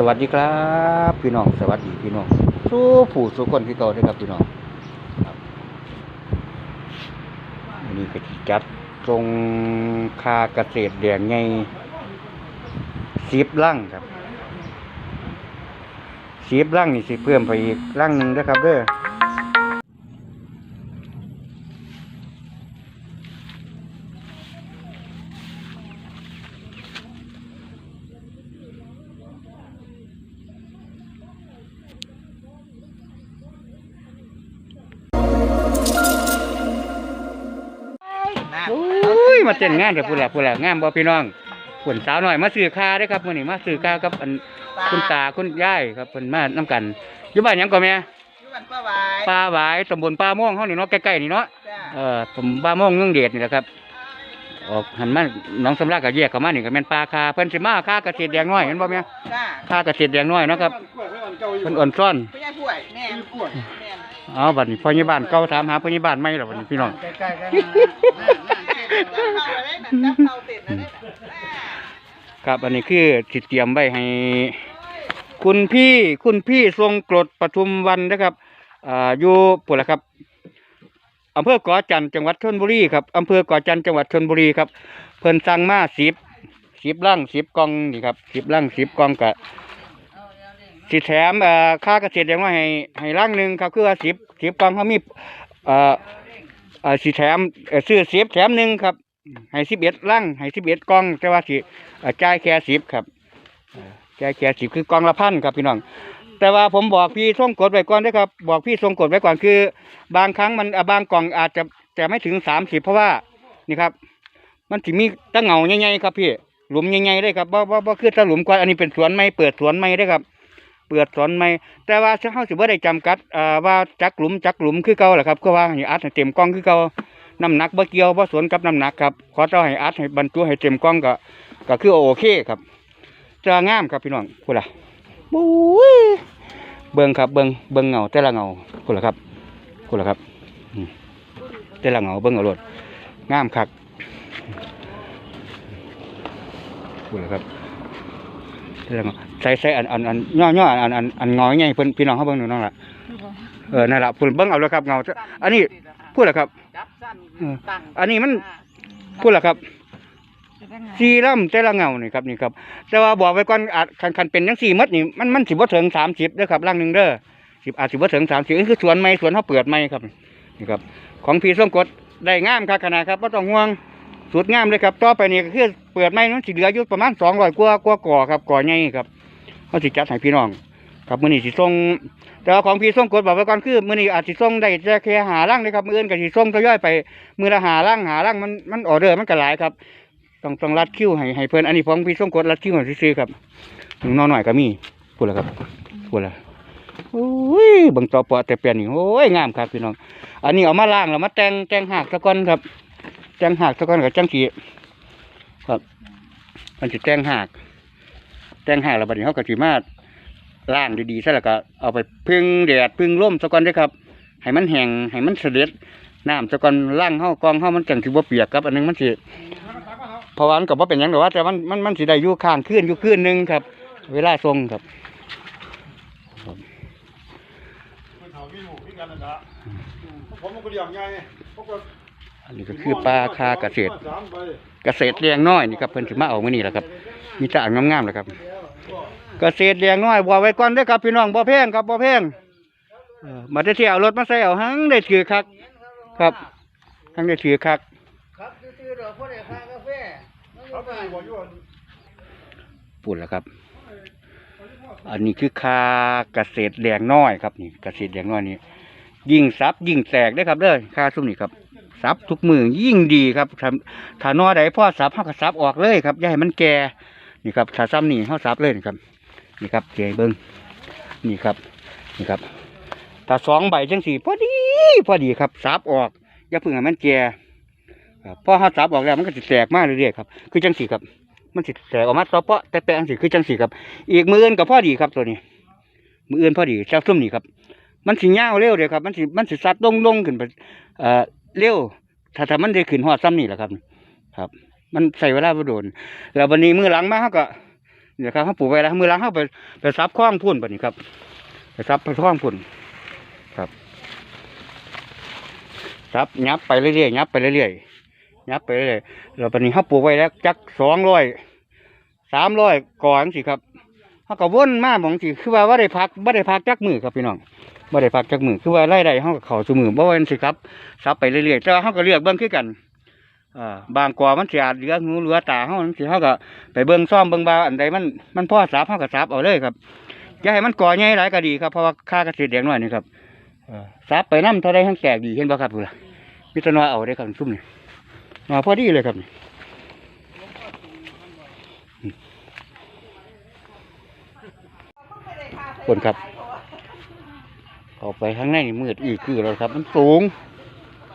สวัสดีครับ พี่น้องสวัสดีพี่น้องสู้ผู้สู้คนพี่เก่าด้อครับพี่น้องครับวันนี้ก็จัดตรงคาเกษตรแดงไงสีบลังครับสีบลังนี่สิเพิ่มไปอีกลังหนึ่งเด้ครับเด้อ มาเต้นงานเถอะพูดละพูดละงามบ่พี่น้องฝนสาวหน่อยมาซื้อคาได้อครับมื้อนี้มาซื้อคากับอันคุณตาคุณยายครับเพิ่นมานํกันอยู่บ้านหยังก่อนแม่อยู่บ้านป้าหวายป่าหวายตำบลป่าม่วงเฮานี่เนาะใกล้ๆนี่เนาะจ้าเอ่อผมป่าม่วงเมืองเดชนี่แหละครับออกหันมาหนองสำราญก็แยกเข้ามานี่ก็แม่นป่าคาเพิ่นสิมาคาเกษตรแดงน้อยเห็นบ่แม่จ้าคาเกษตรแดงน้อยเนาะครับเพิ่นอ่อนซ่อน พี่ยายป่วยแม่นแม่นเอาบัดนี้พ่อใหญ่บ้านเก่าถามหาพ่อใหญ่บ้านใหม่แล้วบัดนี้พี่น้อง ใกล้ๆกันนะ จับเข้าเต็ดนะเนี่ยครับอันนี้คือสิเตรียมไว้ให้ คุณพี่คุณพี่ทรงกรดปทุมวันนะครับอ่าอยู่ปุ่นละครับอำเภอก่อจันจังหวัดชลบุรีครับอำเภอก่อจันจังหวัดชลบุรีครับเพิ่นสั่งมาสิบสิบลังสิบกองนี่ครับสิบลังสิบกองกะสิแถมเอ่อค่าเกษตรอย่างน้อยให้ให้ลังหนึ่งครับคือว่าสิบสิบกองเขามีเอ่อเอ่อสิแถมเอ่อซื้อสิบแถมหนึ่งครับ ให้สิบเอ็ดลังให้สิบเอ็ดกล่อง แต่ว่าสิจ่ายแค่สิบครับแก่แก่สิบคือกองละพันครับพี่น้อง แต่ว่าผมบอกพี่ส่งกดไว้ก่อนด้ครับ บอกพี่ส่งกดไว้ก่อนคือ บางครั้งมันบางกล่องอาจจะจะไม่ถึงสามสิบเพราะว่านี่ครับ มันถึมีตั้งเหงาใหญ่ๆครับพี่หลุมใหญ่ๆเลยครับบ่บ่บ่คือตะหลุมกว่าอันนี้เป็นสวนไม้เปิดสวนไม้ได้ครับเปิดสวนไม้แต่ว่าเฮาสิบ่ได้จำกัดว่าจักหลุมจักหลุมคือเก่าแหละครับก็ว่าอัดเต็มกล้องคือเก่า น้ำหนักบ่เกี่ยวบ่สวนกับน้ำหนักครับขอเจ้าให้อัดให้บรรจุให้เต็มกล้องก็ก็คือโอเคครับจะงามครับพี่น้องพูดละบุ้ยเบิ่งครับเบิ่งเบิ่งเงาแต่ละเงาพูดละครับพูดละครับอืมแต่ละเงาเบิ่งเอาโลดงามครับพูดละครับแต่ละเงาใส่ใส่อันอันอันย่อย่ออันอันอันเงาใหญ่เพิ่นพี่น้องเขาเบิ่งหนูน้องละเออนั่นละพูดเบิ่งเอาเลยครับเงาอันนี้พูดละครับจับสั้น เออ ตั้งอันนี้มันพูดละครับสี่ลำแต่ละเงานี่ครับนี่ครับ แต่ว่าบอกไว้ก่อนอาจคันคันเป็นจังสี่หมัดนี่มันมันสิบ่ถึงสามสิบเด้อครับร่างหนึ่งเด้อสิบอาจสิบ่ถึงสามสิบนี่คือสวนไม้สวนเขาเปิดไม้ครับนี่ครับ ของพี่ส้มกดได้งามครับขนาดครับบ่ต้องห่วงสุดงามเลยครับต่อไปนี่ก็คือเปิดไม้นั้นสิเหลืออยู่ประมาณสองร้อยกว่ากว่าก่อครับก่อใหญ่ครับเขาสิจัดให้พี่น้อง ครับมื้อนี้สิส่งแต่ว่าของพี่ส้มกดบอกไว้ก่อนคือมื้อนี้อาจสิส่งได้แต่แค่หาร่างเลยครับมื้ออื่นก็สิส่งทยอยไปมื้อละหาร่างหาร่างมันมันออเดอร์มันก็หลายครับ ต้องต้องรัดคิ้วให้ให้เพิ่นอันนี้ของพี่ส้มกดรัดคิ้วให้ซื้อครับถึงนอยหน่อยก็มีพูดแล้วครับพูดแล้วโอ้ยบังต่อปอแต่เปลี่ยนนี่โอ้ยงามครับพี่น้อง อันนี้เอามาล้างแล้วมาแต่งแต่งหากตะกอนครับแต่งหากตะกอนกับจังสีครับ มันจะแต่งหากแต่งหากแล้วบัดนี้เขาก็สิมา ล้างดีๆซะแล้วก็เอาไปพึ่งแดดพึ่งลมตะกอนด้อครับ ให้มันแห้งให้มันเสด็จน้ำตะกอนล้างเฮากองเฮามันจังสิบ่าเปียกครับ อันนึงมันสิเพราะว่ามันก็บ่าเป็นยังหรอกว่าแต่มันมันมันสิได้ยู่ข้างคืนอยู่คืนหนึงครับ เวลาทรงครับอันนี้ก็คือปลาคาเกษตร เกษตรเลี้ยงน้อยนี่ครับเพิ่นสิมาเอามื้อนี้แหละครับ มีแต่อันงามๆแหละครับ เกษตรเลี้ยงน้อยบ่ไว้ก่อนเด้อครับพี่น้องบ่แพงครับบ่แพงเออมาได้ที่เอารถมาใส่เอาหังได้ถือคัก ครับหังได้ถือคักครับซื้อๆดอกพ่อได้ค่ากาแฟเขาไปบอกอยู่ว่าปุ่นแล้วครับ อันนี้คือคาเกษตรเลี้ยงน้อยครับนี่เกษตรเลี้ยงน้อยนี่ยิ่งซับยิ่งแตกเด้อครับเด้อค่าซุ่มนี่ครับซับทุกมือยิ่งดีครับถ้าถ้านอใดพ่อซับเฮาก็ซับออกเลยครับอย่าให้มันแก่นี่ครับถ้าซ้ำนี่เฮาซับเลยนี่ครับ นี่ครับเจเบิ้งนี่ครับ นี่ครับถ้าสองใบจังสี่พอดี พอดีครับซับออก อย่าเพิ่งให้มันแก่พอเฮาซับออกแล้วมันก็จะแตกมากเรื่อยๆครับ คือจังสี่ครับ มันสิแตกออกมาต่อเปาะแต่แปลงสิคือจังสี่ครับ อีกมืออื่นก็พอดีครับตัวนี้ มืออื่นพอดีเจ้าซุ่มนี่ครับ มันสิยาเร็วเลยครับ มันสิมันสิซัดลงลงขึ้นไปเอ่อเร็ว ถ้าถ้ามันได้ขึ้นหอดซ้ำนี่แหละครับ ครับ มันใส่เวลาบ่โดน แล้ววันนี้มือหลังมาเขาก็ นี่ยครับเขาปลูกไว้แล้วมือล้างเขาไปไปซับคล้องพุ่นแบบนี้ครับ ไปซับไปคล้องพุ่นครับซับยับไปเรื่อยๆยับไปเรื่อยๆยับไปเรื่อยๆแล้วปนี้เขาปลูกไว้แล้วจักสองร้อยสามร้อยก่อนสิครับเขาก็วนมาบางสิคือว่าว่าได้พักว่าได้พักจักมือครับพี่น้องว่าได้พักจักมือคือว่าไล่ใดเขาก็เข่าสมือบ่ว่าสิครับซับไปเรื่อยๆแต่ว่าเขาก็เลือกเบิ่งคือกัน บางกว่ามันเสิอาจเหลือหูเหลือตาเฮามันสิเฮาก็ไปเบิ่งซ่อมเบิ่งบาอันใดมันมันพ่อสับเฮาก็สับเอาเลยครับอย่าให้มันก่อใหญ่หลายก็ดีครับเพราะว่าค่าเกษตรแดงน้อยนี่ครับสับไปน้ำเท่าใดทั้งแตกดีเห็นบ่ครับพุ่ล่ะมีแตะนอเอาได้ครับซุ่มนี่นอพอดีเลยครับนี่คนครับเข้าไปข้างในนี่มืดอีกคือแล้วครับ มันสูง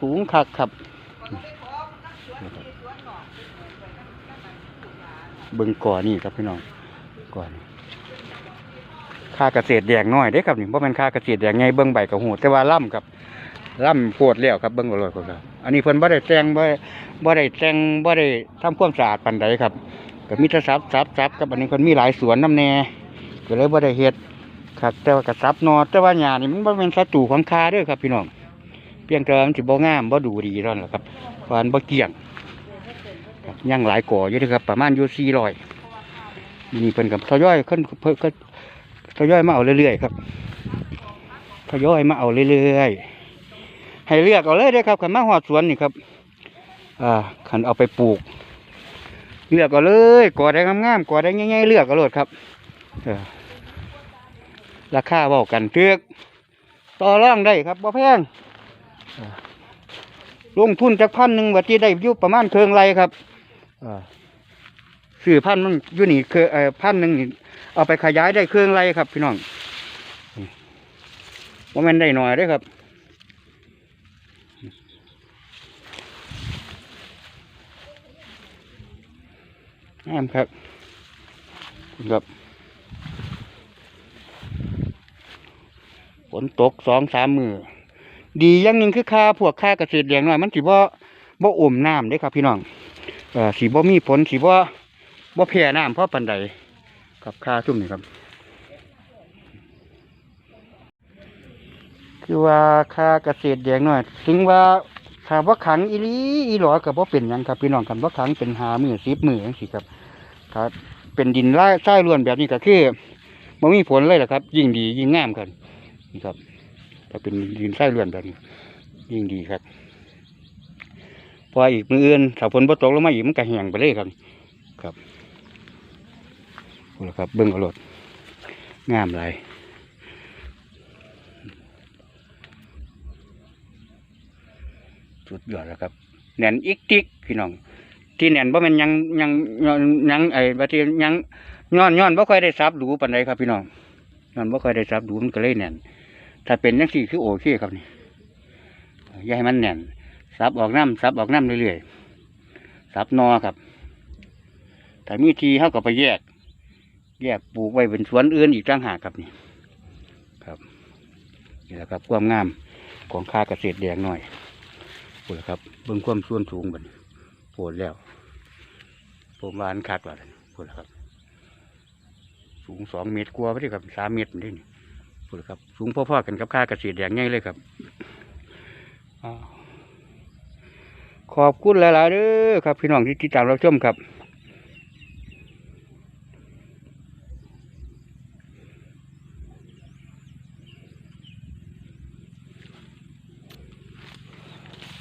สูงคักครับ เบิ่งก่อนี่ครับพี่น้องก่อนค่าเกษตรแดงน้อยเด้ครับนี่เพราะมันค่าเกษตรแดงไงเบิ่งใบกับหูแต่ว่าล่ำครับล่ำโพดแล้วครับเบิ่งอร่อยครับอันนี้เพิ่นบ่ได้แต่งบ่บ่ได้แต่งบ่ได้ทำความสะอาดปานใดครับก็มีแต่ซับซับซับครับอันนี้เพิ่นมีหลายสวนน้ำแน่ก็เลยบ่ได้เฮ็ดครับแต่ว่าก็ซับนอแต่ว่าหญ้านี่มันบ่เป็นศัตรูของคาเด้อครับพี่น้องเพียงแต่มันสิบ่งามบ่ดูดีเท่านั้นแหละครับเพราะมันบ่เกลี้ยง ยังหลายก่ออยู่นะครับ ประมาณอยู่สี่ร้อยนี่เพิ่นกับทยอยขึ้นเพิ่นก็ทยอยมาเอาเรื่อยๆครับทยอยมาเอาเรื่อยๆ ให้เลือกเอาเลยเด้ครับขันมาหอดสวนนี่ครับอ่าขันเอาไปปลูก เลือกเอาเลยก่อได้งามๆก่อได้ง่ายๆเลือกเอาเลยครับราคาเบากันเทือกต่อรองได้ครับบ่แพงลงทุนจากพันหนึ่งวัที่ได้อยู่ประมาณเคืองไรครับ อ่าซื้อพันธุ์มันอยู่นี่คือเอ่อพันธุ์หนึ่งนี่เอาไปขยายได้เครื่องไรครับพี่น้องว่ามันได้หน่อยด้วยครับงามครับครับฝนตกสองสามมือดีอย่างหนึ่งคือค่าพวกค่าเกษตรแดงหน่อยมันสิบ่บ่อมน้ำด้ครับพี่น้อง สีบ่มีผลสีบ่บ่แพ้น้ำเพราะปันใดกับค่าซุ่มนี่ครับ คือว่าค่าเกษตรแดงหน้อย ถึงว่าถามว่าขังอีหลีอีหลอกับว่าเป็นยังครับพี่น้องกันว่าขังเป็นหามือสิบมือจังซี่ครับถ้าเป็นดินไร่ใต้ล้วนแบบนี้ก็คือบ่มีผลเลยแหละครับ ยิ่งดียิ่งงามครับนี่ครับถ้าเป็นดินใต้ล้วนแบบนี้ยิ่งดีครับ พออีกมืออื่นถ้าฝนบ่ตกลงมาอีกมันก็แห้งไปเลยครับครับโอ้ละครับเบิ่งเอารถงามหลยสุดยอดแล้วครับแน่นอีกติกพี่น้อง ที่แน่นบ่แม่นหยังยังยังยังไอ้บัดนี้หยังย้อนย้อนบ่ค่อยได้ซับดูปานใดครับพี่น้องย้อนบ่ค่อยได้ซับดูมันก็เลยแน่นถ้าเป็นจังซี่คือโอเคครับนี่อย่าให้มันแน่น ซับออกน้ำซับออกน้ำเรื่อยๆซับนอครับแต่มีทีเขาก็ไปแยก แยกปลูกไว้เป็นสวนอื่นอีกต่างหากครับนี่ครับนี่แหละครับความงามของค่าเกษตรแดงหน่อยพูดแล้วครับเบิ่งความส่วนสูงบันโผล่แล้วผมวาอันคักว่าพูดแล้วครับสูงสองเมตรกว่าไปเลยครับสามเมตรนี่นี่พูดแล้วครับ สูงพอๆกันกับค่าเกษตรแดงง่ายเลยครับอ้า ขอบคุณหลายๆเด้อครับ พี่น้องที่ติดตามรับชมครับ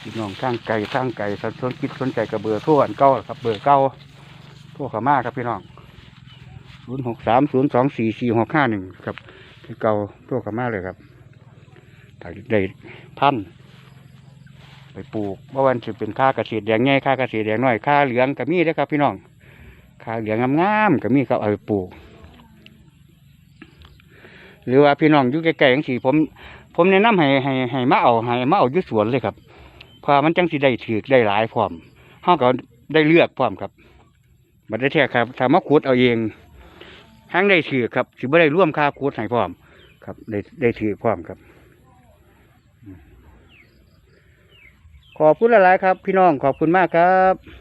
พี่น้องข้างไก่ข้างไก่สนสนคิดสนใจกับเบอร์โทรอันเก่าล่ะครับ เบอร์เก่าโทรเข้ามาครับพี่น้องศูนย์หกสามศูนย์สองสี่สี่หกห้าหนึ่งครับเก่าโทรเข้ามาเลยครับถ้าได้พัน ไปปลูกว่าวันจะเป็นค่าเกษตรแดงง่ายค่าเกษตรแดงน้อยค่าเหลืองก็มีเด้ครับ พี่น้องค่าเหลืองงามๆก็มีครับเอาไปปลูก หรือว่าพี่น้องอยู่ใกลๆอย่างสี่ผม ผมแนะนำให้ให้ให้มาเอาให้มาเอาอยู่สวนเลยครับเพราะมันจังสิได้ถือได้หลายพร้อมเฮาก็ได้เลือกพร้อมครับบัดได้แท้ครับถ้ามาขุดเอาเองทั้งได้ถือครับสิบ่ได้ร่วมค่าขุดให้พร้อม ครับได้ได้ถือพร้อมครับ ขอบคุณหลายๆครับ พี่น้องขอบคุณมากครับ